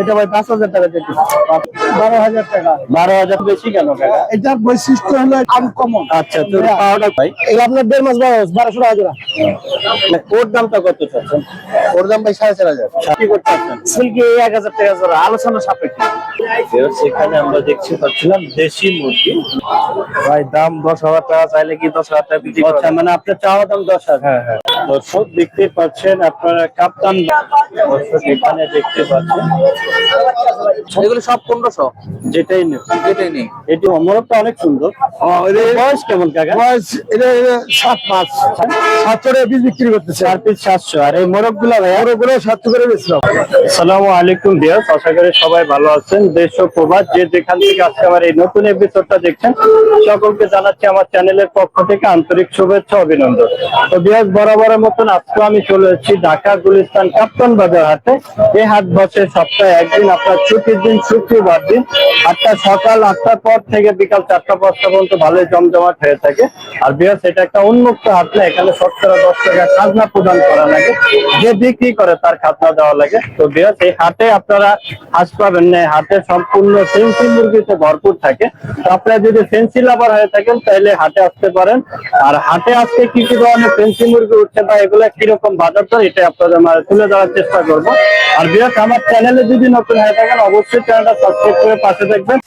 এটা ভাই পাঁচ হাজার টাকা বারো হাজার টাকা। বারো হাজার বেশি কেন কাকা? এটার বৈশিষ্ট্য হলো আনকমন আচ্ছা তো পাওয়াটা ভাই? এই আপনার দেড় মাস বারোশো টাকা জোড়া। ওর দামটা কত চাচ্ছেন? ওর দাম ভাই সাড়ে চার হাজার। কি করতে সিল্কি এক হাজার টাকা জোড়া আলোচনা সাপেক্ষে। সেখানে আমরা দেখতে পাচ্ছিলাম দেশি মুরগি। ভাই দাম দশ হাজার টাকা চাইলে কি দশ হাজার টাকা বিক্রি আচ্ছা মানে আপনার চাওয়া দাম দশ হাজার। হ্যাঁ হ্যাঁ। দর্শক দেখতে পাচ্ছেন আপনারা কাপ্তান দর্শক এখানে দেখতে পাচ্ছেন। এগুলো সব পনেরোশো? যেটাই নেই এটাই নেই। এটি অমরকটা অনেক সুন্দর। বয়স কেমন কাকা? বয়স এটা সাত সাতশো টাকা পিস বিক্রি করতেছে। চার পিস সাতশো। আর এই মোরগগুলা ভাইয়া? বড় করে সাতশো করে বেচলাম আসসালামু আলাইকুম আশা করি সবাই ভালো আছেন। দেশ ও প্রবাস যে যেখান থেকে আজকে আমার এই নতুন এপিসোডটা দেখছেন সকলকে জানাচ্ছি আমার চ্যানেলের পক্ষ থেকে আন্তরিক শুভেচ্ছা অভিনন্দন। তো দিয়াস বরাবরের মতন আজকে আমি চলে এসেছি ঢাকা গুলিস্তান কাপ্তান বাজার হাটে। এই হাট বসে সপ্তাহে একদিন আপনার ছুটির দিন, শুক্রবার দিন, আটটা সকাল, আটটার পর থেকে বিকাল চারটা, পাঁচটা পর্যন্ত ভালোই জমজমাট হয়ে থাকে। আর বিয়াস এটা একটা উন্মুক্ত হাট না এখানে শতকরা দশ টাকা খাজনা প্রদান করা লাগে। যে বিক্রি করে তার খাজনা দেওয়া লাগে। তো বিয়াস এই হাটে আপনারা হাঁস পাবেন না। হাটে সম্পূর্ণ ফেন্সি মুরগিতে ভরপুর থাকে। তো আপনারা যদি ফেন্সি লাভার হয়ে থাকেন, তাহলে হাটে আসতে পারেন। আর হাটে আজকে কি কি ধরনের ফেন্সি মুরগি উঠছে বা এগুলা কীরকম বাজার দর এটা আপনাদের মানে তুলে ধরার চেষ্টা করব। আর বিয়াস আমার চ্যানেলে যদি নতুন হয়ে থাকেন অবশ্যই চ্যানেলটা সাবস্ক্রাইব করে পাশে থাকবেন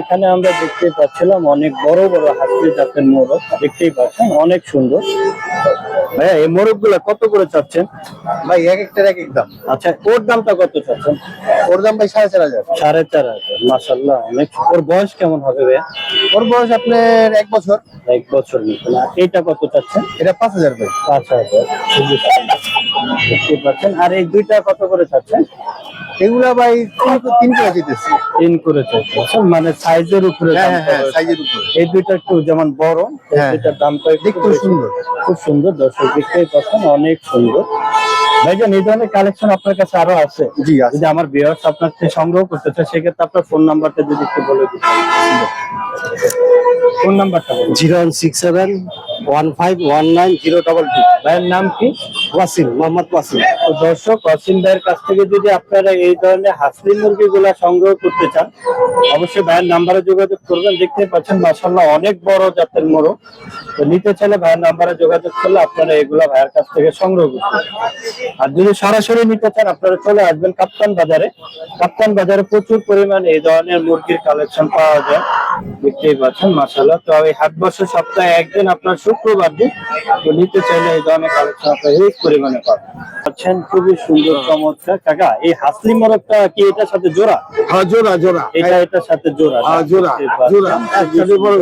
এখানে আমরা দেখতে পাচ্ছিলাম অনেক বড় বড় হাসি জাতের মোরগ। দেখতেই পাচ্ছেন অনেক সুন্দর। ভাইয়া এই মোরগগুলা কত করে চাচ্ছেন? ভাই এক একটার এক এক দাম। আচ্ছা ওর দামটা কত চাচ্ছেন? ওর দাম ভাই সাড়ে চার হাজার। সাড়ে চার হাজার মাসাল্লাহ অনেক। ওর বয়স কেমন হবে ভাইয়া? ওর বয়স আপনার এক বছর। এক বছর এইটা কত চাচ্ছেন? এটা পাঁচ হাজার ভাই। পাঁচ হাজার। দেখতে পাচ্ছেন আর এই দুইটা কত করে চাচ্ছেন? এগুলা ভাই তিন করে দিতেছি তিন করে মানে সাইজের উপরে হ্যাঁ দামটা হ্যাঁ সাইজের উপরে। এই দুইটা একটু যেমন বড় হ্যাঁ। দুইটার দামটা একটু সুন্দর। খুব সুন্দর দর্শক দেখতেই পাচ্ছেন অনেক সুন্দর। ভাইজান এই ধরনের কালেকশন আপনার কাছে আরও আছে? জি যদি আমার ভিউয়ার্স আপনার থেকে সংগ্রহ করতে চায় সেক্ষেত্রে আপনার ফোন নাম্বারটা যদি একটু বলে দিতেন। ফোন নাম্বারটা বলুন। Zero one six seven one five one nine zero double two. ভাইয়ের নাম কি? ওয়াসিম মোহাম্মদ ওয়াসিম। তো দর্শক অসীম ভাইয়ের কাছ থেকে যদি আপনারা এই ধরনের হাসলি মুরগিগুলা সংগ্রহ করতে চান অবশ্যই ভাইয়ের নাম্বারে যোগাযোগ করবেন। দেখতে পাচ্ছেন মাসাল্লাহ অনেক বড় জাতের মোরগ। তো নিতে চাইলে ভাইয়ের নাম্বারে যোগাযোগ করলে আপনারা এগুলা ভাইয়ের কাছ থেকে সংগ্রহ করতে। আর যদি সরাসরি নিতে চান আপনারা চলে আসবেন কাপ্তান বাজারে। কাপ্তান বাজারে প্রচুর পরিমাণে এই ধরনের মুরগির কালেকশন পাওয়া যায়। দেখতেই পাচ্ছেন মাসাল্লাহ তো এই হাট বছর সপ্তাহে একদিন আপনার শুক্রবার দিন তো নিতে চাইলে এই ধরনের কালেকশন আপনার এই পরিমাণে পাবেন। পাচ্ছেন খুবই সুন্দর চমৎকার। কাকা এই হাসলি মোরগটা কি এটার সাথে জোড়া? হ্যাঁ জোড়া জোড়া। এটা এটার সাথে জোড়া হ্যাঁ জোড়া জোড়া একসাথে বড়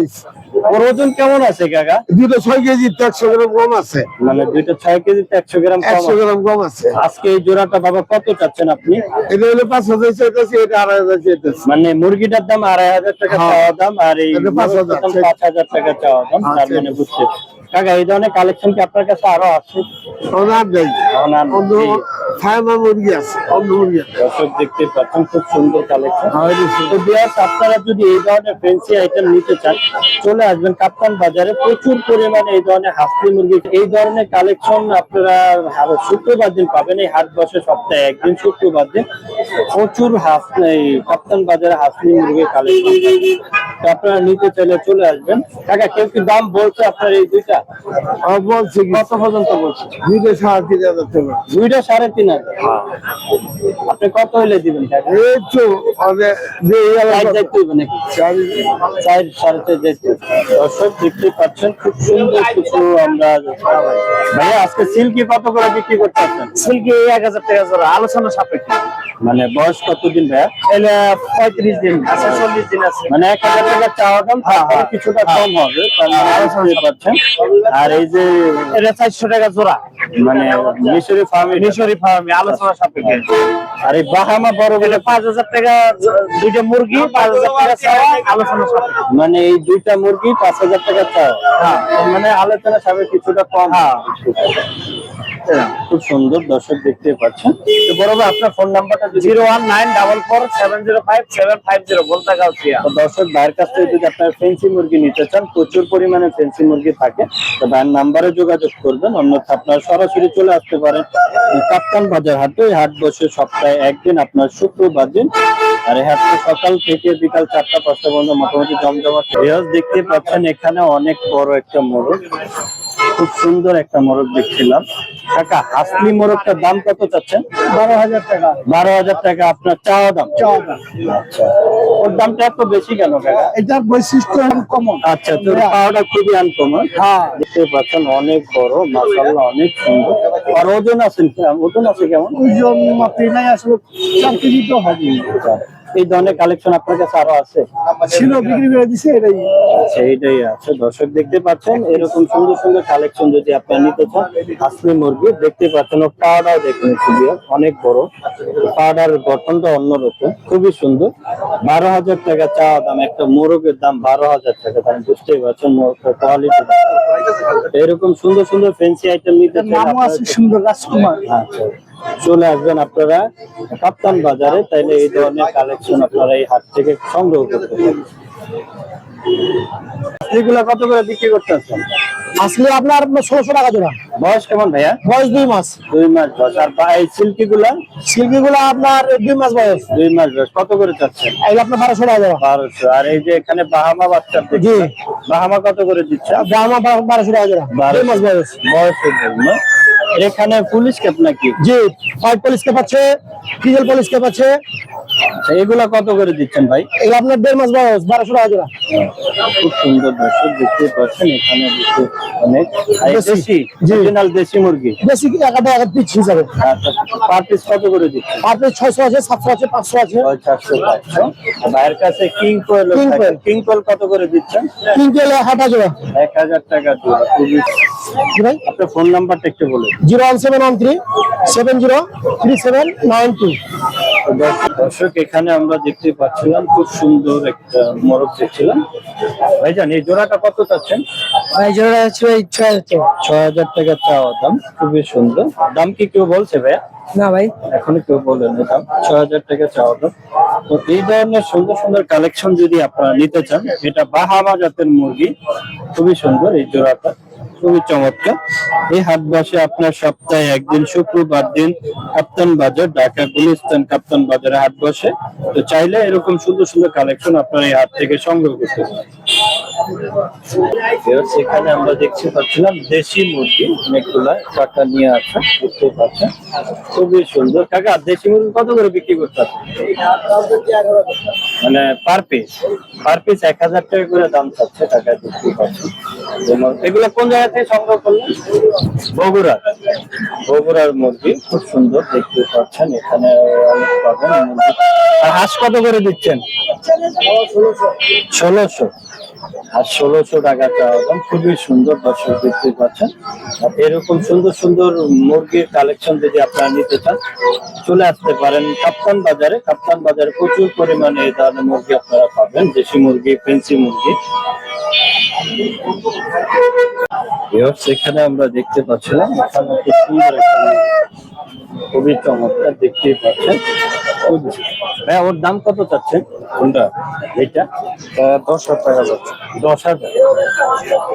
ওর ওজন কেমন আছে কাকা? দুটো ছয় কেজি একশো গ্রাম কম আছে। মানে দুইটা ছয় কেজিতে একশো গ্রাম কম একশো গ্রাম কম আছে। আজকে এই জোড়াটা বাবা কত চাচ্ছেন আপনি? এটা হলো পাঁচ হাজার চাইতেছি এটা আড়াই হাজার চাইতেছি। মানে মুরগিটার দাম আড়াই হাজার টাকা হ্যাঁ। চাওয়া দাম আর এই পাঁচ হাজার। দাম পাঁচ হাজার টাকা চাওয়া দাম হ্যাঁ, তার ঠিক মানে বুঝতে কাকা এই ধরনের কালেকশন কি আপনার কাছে আরও আছে। ফাইনাল মুরগি আছে অন্য মুরগি আছে। দর্শক দেখতে পাচ্ছেন খুব সুন্দর কালেকশন হ্যাঁ। তো বিয়াস আপনারা যদি এই ধরনের ফেন্সি আইটেম নিতে চান চলে আসবেন কাপ্তান বাজারে। প্রচুর পরিমাণে এই ধরনের হাসলি মুরগি এই ধরনের কালেকশন আপনারা শুক্রবার দিন পাবেন এই হাট বসে সপ্তাহে একদিন শুক্রবার দিন। প্রচুর হাস এই কাপ্তান বাজারে হাসলি মুরগির কালেকশন আপনারা নিতে চাইলে চলে আসবেন। কাকা কেউ কি দাম বলছে আপনার এই দুইটা? বলছে কত পর্যন্ত বলছে? দুইটা সাড়ে তিন হাজার টাকা দুইটা সাড়ে তিন হাজার। আপনি কত হইলে দিবেন এই তো আমাদের যে এই চার এলাকা- যাইতে হইবে নাকি? চার। সাড়ে চার যাইতে দর্শক দেখতে পাচ্ছেন খুব সুন্দর কিছু আমরা ভাইয়া আজকে সিল্কি কত করে বিক্রি করতে পারছেন সিল্কি এক হাজার টাকা জোড়া আলোচনা সাপেক্ষে। মানে বয়স কতদিন ভাইয়া? পঁয়ত্রিশ দিন আছে চল্লিশ দিন আছে। মানে এক হাজার টাকা চাওয়া দাম তারপরে কিছুটা কম হবে তার মানে আর এই যে এটা চারশো টাকা জোড়া। মানে মিশরি ফার্মে মিশরি ফার্মে আলোচনা সাপেক্ষে। আর এই বাহামা বড় এটা পাঁচ হাজার টাকা দুইটা মুরগি পাঁচ হাজার টাকা চাওয়া আলোচনা সাপেক্ষে। মানে এই দুইটা মুরগি পাঁচ হাজার টাকা চাও হ্যাঁ। মানে আলোচনা সামনে কিছুটা কম। হ্যাঁ। খুব সুন্দর দর্শক দেখতে পাচ্ছেন। তো বড় ভাই আপনার ফোন নাম্বারটা zero one nine double four seven zero five seven five zero বলতে দর্শক ভাইয়ের কাছ থেকে যদি আপনার ফেন্সি মুরগি নিতে চান প্রচুর পরিমাণে ফেন্সি মুরগি থাকে। তো ভাইয়ের নাম্বারে যোগাযোগ করবেন অন্যথা আপনারা সরাসরি চলে আসতে পারেন কাপ্তান বাজার হাটে। এই হাট বসে সপ্তাহে একদিন আপনার শুক্রবার দিন। আর এই হাটটা সকাল থেকে বিকাল চারটা পাঁচটা পর্যন্ত মোটামুটি জমজমাট। রেয়াজ দেখতে পাচ্ছেন এখানে অনেক বড় একটা মোরগ। খুব সুন্দর একটা মোরগ দেখছিলাম। কাকা হাসলি মোরগটার দাম কত চাচ্ছেন? বারো হাজার টাকা। বারো হাজার টাকা আপনার চাওয়া দাম? আচ্ছা। ওর দামটা এত বেশি কেন কাকা? এটার বৈশিষ্ট্য কমন আচ্ছা তো পাওয়াটা খুবই আনকমন হ্যাঁ। দেখতে পাচ্ছেন অনেক বড় মাসাল্লাহ অনেক সুন্দর। আর ওজন আছে ওজন আছে কেমন? ওজন মাপি নাই আসলে চার কেজি তো হবে আচ্ছা, এই ধরনের কালেকশন আপনার কাছে আরও আছে? ছিল বিক্রি করে দিছে এটাই। এইটাই আছে। দর্শক দেখতে পাচ্ছেন এরকম সুন্দর সুন্দর কালেকশন যদি আপনারা নিতে চান আসলে মুরগি দেখতে পাচ্ছেন ও পাউডার দেখুন খুবই অনেক বড়। পাউডার গঠনটা অন্যরকম খুবই সুন্দর। বারো হাজার টাকা চা দাম একটা মোরগের দাম বারো হাজার টাকা দাম বুঝতেই পারছেন মোরগের কোয়ালিটি এরকম সুন্দর সুন্দর ফ্যান্সি আইটেম নিতে নামও আছে সুন্দর রাজকুমার। আচ্ছা। চলে আসবেন আপনারা কাপ্তান বাজারে তাইলে এই ধরনের কালেকশন আপনারা এই হাট থেকে সংগ্রহ করতে পারেন এগুলা কত করে বিক্রি করতে আছেন আসলে আপনার ষোলোশো টাকা জোড়া। বয়স কেমন ভাইয়া? বয়স দুই মাস। দুই মাস বয়স। আর বা- এই সিল্কি গুলা সিল্কি গুলো আপনার দুই মাস বয়স। দুই মাস বয়স। কত করে চাচ্ছেন? এগুলো আপনার বারোশো টাকা জোড়া। বারোশো। আর এই যে এখানে বাহামা বাচ্চা জি। বাহামা কত করে দিচ্ছে? আমার বারোশো টাকা জোড়া। দুই মাস বয়স। বয়সের জন্য। এখানে পুলিশ ক্যাপ নাকি? জি হোয়াইট পুলিশ ক্যাপ আছে ডিজেল পুলিশ ক্যাপ আছে আচ্ছা, এগুলা কত করে দিচ্ছেন ভাই? এগুলো আপনার দেড় মাস বয়স বারোশো টাকা জোড়া। খুব সুন্দর দর্শক দেখতে পাচ্ছেন এখানে দেখতে অনেক। দেশি। দেশি অরিজিনাল দেশি মুরগি? বেশি একাটা এক পিস হিসাবে? আচ্ছা পার পিস কত করে দিচ্ছে আর পিস ছয়শো আছে সাতশো আছে পাঁচশো আছে। চারশো পাঁচশো। ভাইয়ের কাছে কিং কোয়েল। কিং কোয়েল কত করে দিচ্ছেন? কিন্তু এলে হাটা জোড়া। এক হাজার টাকা জোড়া খুবই আপনার ফোন নাম্বারটা একটু বলুন। Zero one seven one three seven zero three seven nine two. দর্শক- দর্শক এখানে আমরা দেখতে পাচ্ছিলাম খুব সুন্দর একটা মোরগ দেখছিলাম। ভাইজান এই জোড়াটা কত চাচ্ছেন? ভাই জোড়া হচ্ছে ভাই ছয় হাজার টাকা। ছয় হাজার টাকা চাওয়া দাম খুবই সুন্দর। দাম কি কেউ বলছে ভাইয়া? না ভাই। এখনও কেউ বলেন না দাম ছয় হাজার টাকা চাওয়া দাম। তো এই ধরনের সুন্দর সুন্দর কালেকশন যদি আপনারা নিতে চান এটা বাহামা জাতের মুরগি খুবই সুন্দর এই জোড়াটা। খুবই চমৎকার। এই হাট বসে আপনার সপ্তাহে একদিন, শুক্রবার দিন কাপ্তান বাজার, ঢাকা গুলিস্তান কাপ্তান বাজারে হাট বসে। তো চাইলে এরকম সুন্দর সুন্দর কালেকশন আপনার এই হাট থেকে সংগ্রহ করতে পারেন। এখানে আমরা দেখতে পাচ্ছিলাম দেশি মুরগি অনেকগুলা টাকা নিয়ে আছে, দেখতে পাচ্ছেন। খুবই সুন্দর। কাকা, দেশি মুরগি কত করে বিক্রি করতে মানে পার পিস পার পিস এক হাজার টাকা করে দাম থাকছে টাকা বিক্রি করছে। এগুলো কোন জায়গা থেকে সংগ্রহ করলেন? বগুড়া। বগুড়ার মুরগি খুব সুন্দর দেখতে পাচ্ছেন এখানে অনেক পাবেন আর হাঁস কত করে দিচ্ছেন? ষোলোশো। আর ষোলোশো টাকা চাওয়া খুবই সুন্দর দর্শক দেখতে পাচ্ছেন। এরকম সুন্দর সুন্দর মুরগির কালেকশন যদি আপনারা নিতে চান, চলে আসতে পারেন কাপ্তান বাজারে। কাপ্তান বাজারে প্রচুর পরিমাণে এই ধরনের মুরগি আপনারা পাবেন, দেশি মুরগি ফেন্সি মুরগি। এখানে আমরা দেখতে পাচ্ছিলাম, এখানে সুন্দর একটা খুবই চমৎকার দেখতেই পাচ্ছেন। হ্যাঁ ভাইয়া ওর দাম কত চাচ্ছেন? কোনটা? এটা দশ হাজার টাকা যাচ্ছে। দশ হাজার।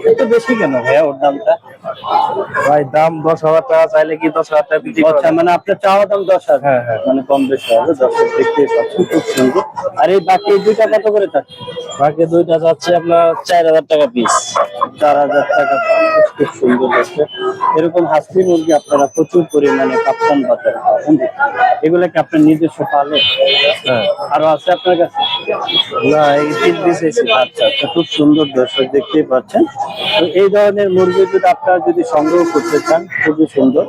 একটু বেশি কেন ভাইয়া ওর দামটা? ভাই দাম দশ হাজার টাকা চাইলে কি দশ হাজার টাকা বিক্রি আচ্ছা মানে আপনার চাওয়া দাম দশ হাজার। হ্যাঁ, হ্যাঁ। মানে কম বেশি হবে দর্শক দেখতেই পাচ্ছেন খুব সুন্দর আর এই বাকি দুইটা কত করে চাচ্ছে বাকি দুইটা যাচ্ছে আপনার চার হাজার টাকা পিস চার হাজার টাকা খুব সুন্দর দেখতে এরকম হাসি মুরগি আপনারা প্রচুর পরিমাণে কাপ্তান বাজারে এগুলো কি আপনার নিজস্ব পালে হ্যাঁ। আরও আছে আপনার কাছে? না এই তিন পিস এসে আচ্ছা আচ্ছা খুব সুন্দর দর্শক দেখতেই পাচ্ছেন। তো এই ধরনের মুরগি যদি আপনারা যদি সংগ্রহ করতে চান, খুবই সুন্দর।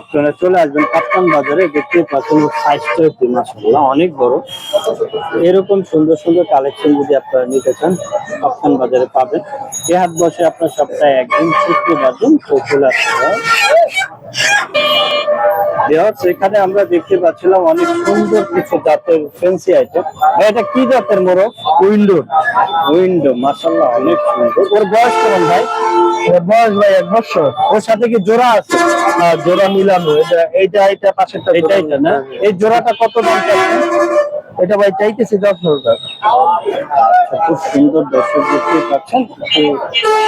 আপনারা চলে আসবেন কাপ্তান বাজারে দেখতে পাচ্ছেন সাইজটা একটি মাসাল্লাহ অনেক বড়। এরকম সুন্দর সুন্দর কালেকশন যদি আপনারা নিতে চান, কাপ্তান বাজারে পাবেন। এ হাত বসে আপনার সপ্তাহে একদিন, শুক্রবার দিন চলে আসতে হয় এখানে আমরা দেখতে পাচ্ছিলাম অনেক সুন্দর কিছু জাতের ফ্যান্সি আইটেম এটা কি জাতের মোরগ? উইন্ডো। উইন্ডো মাশাআল্লাহ অনেক সুন্দর। ওর বয়স কেমন ভাই? বয়স ভাই এক বছর। ওর সাথে কি জোড়া আছে? জোড়া মিলানো। এটা এইটা এইটা পাশেরটা এটা এটা না? এই জোড়াটা কত দাম এটা ভাই চাইতেছি দশ হাজার খুব সুন্দর দর্শক দেখতে পাচ্ছেন।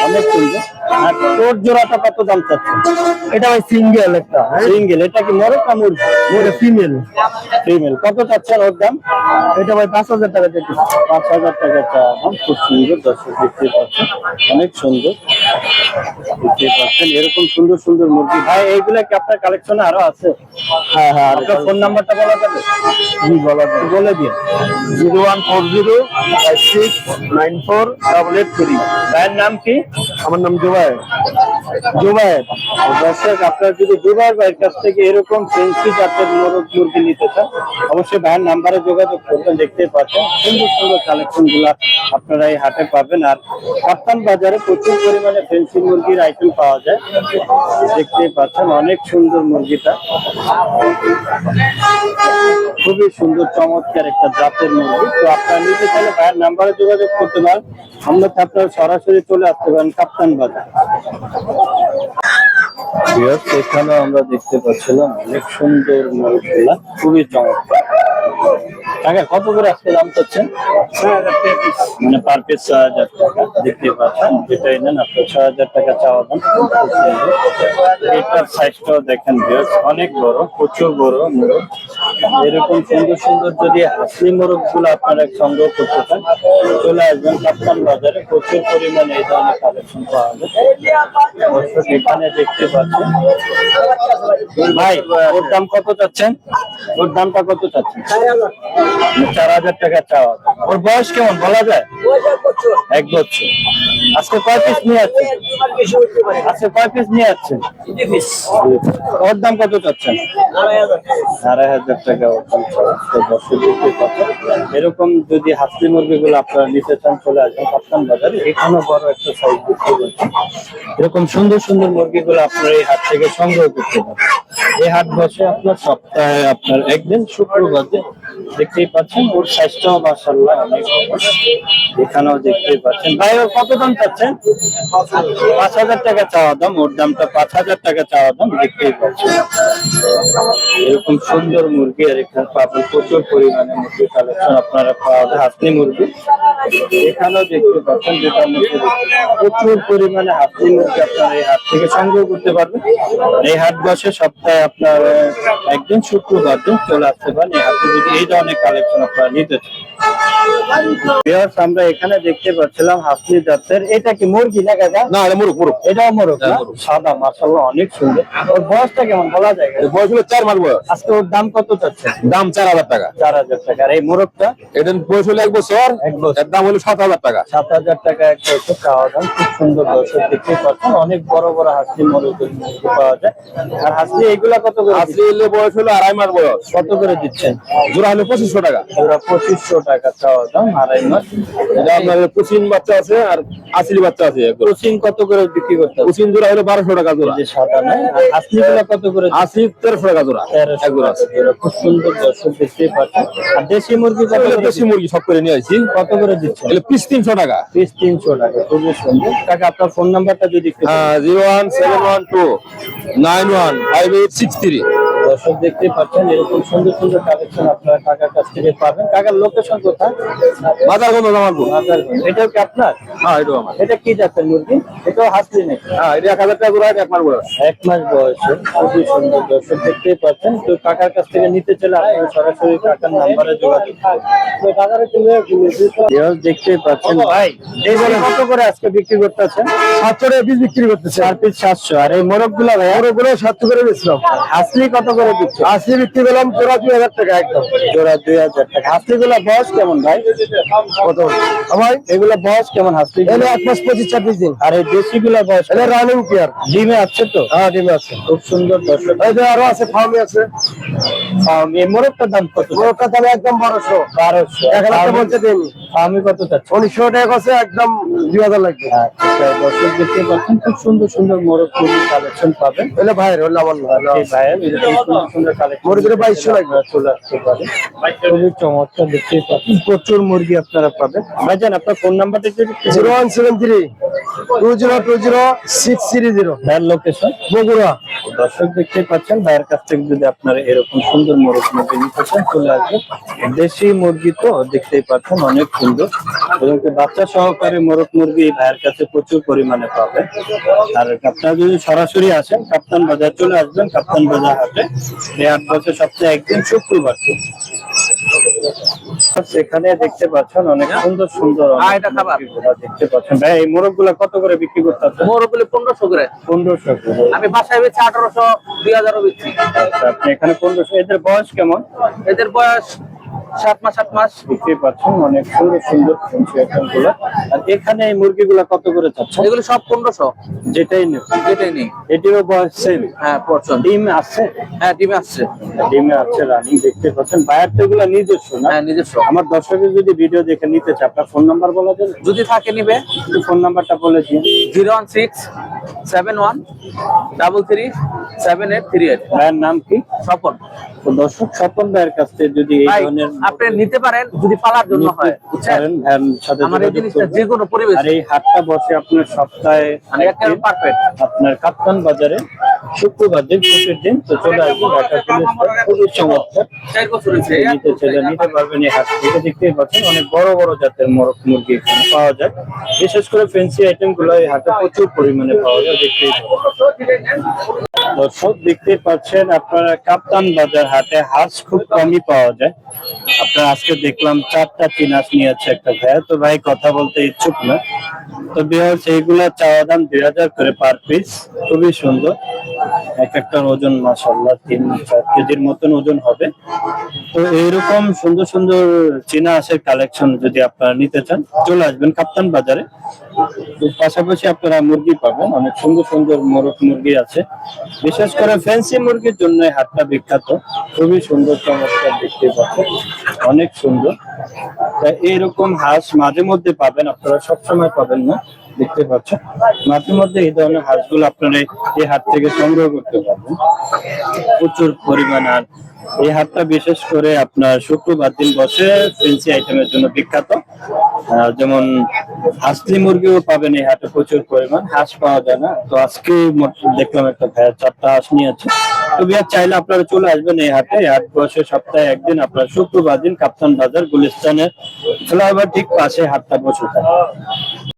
অনেক সুন্দর। আর তোর জোড়াটা কত দাম চাচ্ছেন? এটা ভাই সিঙ্গেল একটা। সিঙ্গেল এটা কি না মুরগি? এটা ফিমেল। ফিমেল। কত চাচ্ছেন ওর দাম? এটা ভাই পাঁচ হাজার টাকা পাঁচ হাজার টাকা দাম খুব সুন্দর দর্শক দেখতে পাচ্ছেন। অনেক সুন্দর। দেখতে পাচ্ছেন এরকম সুন্দর সুন্দর মুরগি। ভাই এইগুলা কি আপনার কালেকশনে আরও আছে? হ্যাঁ হ্যাঁ আপনার ফোন নাম্বারটা বলা যাবে? জি বলা যায় বলে দিন। Zero one four zero five six nine four double eight three. ভাইয়ের নাম কি? আমার নাম জুবাইর জুবায়ের। দর্শক, আপনারা যদি জুবায়ের ভাইয়ের কাছ থেকে এরকম ফেন্সি জাতের মোরগ মুরগি নিতে চান, অবশ্যই ভাইয়ের নাম্বারে যোগাযোগ করবেন দেখতে পাচ্ছেন। সুন্দর সুন্দর কালেকশনগুলা আপনারা এই হাটে পাবেন। আর কাপ্তান বাজারে প্রচুর পরিমাণে ফেন্সি মুরগির আইটেম পাওয়া যায়। দেখতে পাচ্ছেন, অনেক সুন্দর মুরগিটা। খুবই সুন্দর, চমৎকার একটা জাতের মুরগি। তো আপনারা নিতে চাইলে ভাইয়ের নাম্বারে যোগাযোগ করতে পারেন। অন্যথা আপনারা সরাসরি চলে আসতে পারেন কাপ্তান বাজার। এখানে আমরা দেখতে পাচ্ছিলাম অনেক সুন্দর মোরগগুলা খুবই চমৎকার। কত করে আজকে দাম চাচ্ছেন? মানে পার পিস ছয় হাজার টাকা দেখতে পাচ্ছেন যেটা নেন আপনার ছয় হাজার টাকা চাওয়া দাম। এটার সাইজটাও দেখেন ভিউয়ার্স, অনেক বড় প্রচুর বড় মোরগ এরকম সুন্দর সুন্দর যদি হাসি মোরগগুলো আপনারা সংগ্রহ করতে চান চলে আসবেন কাপ্তান বাজারে প্রচুর পরিমাণে এই ধরনের কালেকশন পাওয়া যায়। দর্শক এখানে দেখতে পাচ্ছেন। ভাই, ওর দাম কত চাচ্ছেন? ওর দামটা কত চাচ্ছেন? চার হাজার টাকা চাওয়া। ওর বয়স কেমন বলা যায়? এক বছর। আজকে কয় পিস নিয়ে যাচ্ছেন আজকে কয় পিস নিয়ে যাচ্ছেন ওর দাম কত চাচ্ছেন? আড়াই হাজার টাকা ওর দাম এরকম যদি হাসি মুরগিগুলো আপনারা নিতে চান, চলে আসবেন বাজারে। এখানে বড় একটা সাইজ এরকম সুন্দর সুন্দর মুরগিগুলো আপনার এই হাট থেকে সংগ্রহ করতে পারেন। এই হাট বসে আপনার সপ্তাহে আপনার একদিন, শুক্রবার দিন দেখতেই পাচ্ছেন ওর সাইজটাও মাসাল্লাহ অনেক এখানেও দেখতেই পাচ্ছেন। ভাই ওর কত দাম চাচ্ছেন? পাঁচ হাজার টাকা চাওয়া দাম ওর দামটা পাঁচ হাজার টাকা চাওয়া দাম, দেখতেই পাচ্ছেন। এরকম সুন্দর মুরগি, আর এখানে পাবেন প্রচুর পরিমাণে মুরগি কালেকশন আপনারা পাওয়া যায় হাসনি মুরগি। এখানেও দেখতে পাচ্ছেন যেটা মুখে প্রচুর পরিমাণে হাসনি মুরগি আপনারা এই হাট থেকে সংগ্রহ করতে পারবেন। এই হাট বসে সপ্তাহে আপনার, একদিন শুক্রবার দিন চলে আসতে পারেন। এই হাটে যদি এই ধরনের কালেকশন আপনারা নিতে চান। আমরা এখানে দেখতে পাচ্ছিলাম হাসনি জাতের। এটা কি মুরগি না কাকা না এটা মুরুখ মুরুখ এটাও মোরগ? সাদা মাসাল্লাহ অনেক সুন্দর। ওর বয়সটা কেমন বলা যায়? বয়স হলো মাস বয়স। আজকে ওর দাম কত চাচ্ছে দাম চার হাজার টাকা। চার হাজার টাকা। আর এই মোরগটা? বয়স হলো বছর। বছর। এর দাম হলো সাত হাজার টাকা। সাত হাজার টাকা এক বছর। চাওয়া দাম খুব সুন্দর দর্শক দেখতে পাচ্ছেন। অনেক বড় বড় হাসি মোরগের মুরগি পাওয়া যায়। আর হাসি এগুলা কত করে বয়স হলো আড়াই মাস বয়স? কত করে দিচ্ছেন? জোড়া হলো পঁচিশশো টাকা। ওরা পঁচিশশো টাকা। চাওয়া দাম আড়াই মাস এটা আপনার কুচিন বাচ্চা আছে আর আসলি বাচ্চা আছে। কত করে বিক্রি করতে হবে? কুচিন জোড়া হলো বারোশো টাকা জোড়া। সাদা গুলা কত করে? আশি তেরোশো টাকা জোড়া তেরোশো জোড়া খুব সুন্দর দর্শক দেখতে পাচ্ছেন। আর দেশি মুরগি কত দেশি মুরগি সব করে নিয়ে আসছি। কত করে এগুলো পিস তিনশো টাকা। পিস তিনশো টাকা খুবই সুন্দর। টাকা আপনার ফোন নাম্বারটা যদি বলেন। Zero one seven one two nine one five eight six three. দর্শক দেখতে পাচ্ছেন এরকম সুন্দর সুন্দর কালেকশন আপনারা কাকার কাছ থেকে পাবেন। কাকার লোকেশন কোথায়? বাজার কত জামালপুর। এটাও কি আপনার? হ্যাঁ এটা আমার। এটা কি জাতের মুরগি? এটাও হাসলি নাকি হ্যাঁ এটা এক হাজার টাকা এটা এক মাস বয়স। এক মাস বয়সে। খুবই সুন্দর দর্শক দেখতেই পাচ্ছেন। তো কাকার কাছ থেকে নিতে চলে আপনারা সরাসরি কাকার নাম্বারে যোগাযোগ। তো কাকার ভিউয়ার্স দেখতেই পাচ্ছেন। ভাই এই বলে কত করে আজকে বিক্রি করতেছেন? সাতশো টাকা পিস বিক্রি করতেছে। চার পিস সাতশো। আর এই মোরগগুলা ভাই বড় করে সাতশো করে বেচলাম। হাসলি কত করে দিচ্ছে? আশি বিক্রি করলাম জোড়া দুই হাজার টাকা একদম। জোড়া দুই হাজার টাকা। হাসলি বয়স কেমন ভাই? কত? আমার এগুলা বয়স কেমন হাসলি? এলে এক মাস পঁচিশ ছাব্বিশ দিন। আর এই দেশি গুলা বয়স এলে রানিং কেয়ার ডিমে আছে তো? হ্যাঁ ডিমে আছে। খুব সুন্দর দর্শক। আরও আছে ফার্মে আছে। মোরগটার দাম কত মোরগটার দাম একদম বারোশো। বারোশো। এক হাজার টাকা দেয়নি আমি কত চাচ্ছি উনিশশো টাকা আছে একদম দুই হাজার লাগবে। দর্শক দেখতে পাচ্ছেন খুব সুন্দর সুন্দর মোরগ কালেকশন পাবেন। হলে ভাইয়ের হলে আমার ভাইয়ের সুন্দর সুন্দর কালেকশন মুরগির 2200 লাগবে। চলে আসতে পারে খুবই চমৎকার দেখতে পাচ্ছেন প্রচুর মুরগি আপনারা পাবেন। ভাইজান আপনার ফোন নাম্বারটা zero one seven three two zero two zero six three zero. Location Bogura. দর্শক দেখতে পাচ্ছেন, ভাইয়ের কাছ থেকে যদি আপনারা এরকম সুন্দর মোরগ মুরগি নিতে চান, চলে আসবে। দেশি মুরগি তো দেখতেই পাচ্ছেন, অনেক সুন্দর। এবং বাচ্চা সহকারে মোরগ মুরগি ভাইয়ের কাছে প্রচুর পরিমাণে পাবে আর আপনারা যদি সরাসরি আসেন, কাপ্তান বাজার চলে আসবেন, কাপ্তান বাজার হাটে। এই আট বছর সপ্তাহে একদিন, শুক্রবার। সেখানে দেখতে পাচ্ছেন অনেক সুন্দর সুন্দর হ্যাঁ, এটা খাবার। দেখতে পাচ্ছেন। ভাই এই মোরগগুলা কত করে বিক্রি করতে আছে গুলো পনেরোশো করে। পনেরোশো করে। আমি বাসায় বেছি আঠারোশো দুই হাজারও বেচি আচ্ছা, আপনি এখানে পনেরোশো এদের বয়স কেমন? এদের বয়স সাত মাস সাত মাস। দেখতে পাচ্ছেন অনেক সুন্দর সুন্দরগুলো আর এখানে এই মুরগিগুলা কত করে চাচ্ছেন? এগুলি সব পনেরোশো। যেটাই নেব যেটাই নেই। এটিরও বয়স সেম হ্যাঁ পড়ছেন ডিম আছে? হ্যাঁ ডিমে আসছে ডিমে আছে রানিং দেখতে পাচ্ছেন। বায়ার তো এগুলা নিজস্ব না? হ্যাঁ নিজস্ব। আমার দর্শকের যদি ভিডিও দেখে নিতে চায় আপনার ফোন নাম্বার বলা যাবে যদি থাকে নিবে। ফোন নাম্বারটা বলে দিন। Zero one six seven one double three seven eight three eight. ভাইয়ের নাম কি? স্বপন। তো দর্শক স্বপন ভাইয়ের কাছ থেকে যদি এই ধরনের আপনি নিতে পারেন যদি পালার জন্য হয় সাথে আমার এই জিনিসটা। যে কোনো পরিবেশ আর এই হাটটা বসে আপনার সপ্তাহে। পারফেক্ট আপনার কাপ্তান বাজারে শুক্রবার দিন ছুটির দিন তো চলে আসবেন ঢাকা পুলিশ খুবই চমৎকার। নিতে চাইলে নিতে পারবেন এই হাট থেকে। দেখতেই পাচ্ছেন অনেক বড় বড় জাতের মোরগ মুরগি এখানে পাওয়া যায়। বিশেষ করে ফেন্সি আইটেমগুলো এই হাটে প্রচুর পরিমাণে পাওয়া যায় দেখতেই পাচ্ছেন। দর্শক দেখতে পাচ্ছেন আপনারা কাপ্তান বাজার হাটে হাঁস খুব কমই পাওয়া যায়। আপনারা আজকে দেখলাম চারটা তিন চিনাস নিয়েছে একটা ভাইয়া। তো ভাই কথা বলতে ইচ্ছুক না। তো বিহার সেইগুলা চাওয়া দাম দুই হাজার করে পার পিস খুবই সুন্দর। এক একটার ওজন মাসাল্লাহ তিন চার কেজির মতন ওজন হবে। তো এইরকম সুন্দর সুন্দর চীনা হাঁসের কালেকশন যদি আপনারা নিতে চান, চলে আসবেন কাপ্তান বাজারে। তো পাশাপাশি আপনারা মুরগি পাবেন, অনেক সুন্দর সুন্দর মোরগ মুরগি আছে। বিশেষ করে ফ্যান্সি মুরগির জন্য হাটটা বিখ্যাত। খুবই সুন্দর চমৎকার দেখতে পাচ্ছেন। অনেক সুন্দর। এইরকম হাঁস মাঝে মধ্যে পাবেন, আপনারা সবসময় পাবেন না, দেখতে পাচ্ছেন। মাঝে মধ্যে এই ধরনের হাঁসগুলো আপনারা এই- হাত থেকে সংগ্রহ করতে পারবেন। প্রচুর পরিমাণ আর এই হাটটা বিশেষ করে আপনার শুক্রবার দিন বসে ফেন্সি আইটেমের জন্য বিখ্যাত। যেমন হাসলি মুরগিও পাবেন এই হাটে প্রচুর পরিমাণ। হাঁস পাওয়া যায় না। তো আজকে দেখলাম একটা ভাইয়া চারটা হাঁস নিয়েছে। তো বিয়ার চাইলে আপনারা চলে আসবেন এই হাটে। হাট বসে সপ্তাহে একদিন আপনার শুক্রবার দিন কাপ্তান বাজার গুলিস্তানের ফ্লাইওভার ঠিক পাশে হাটটা বসে থাকে।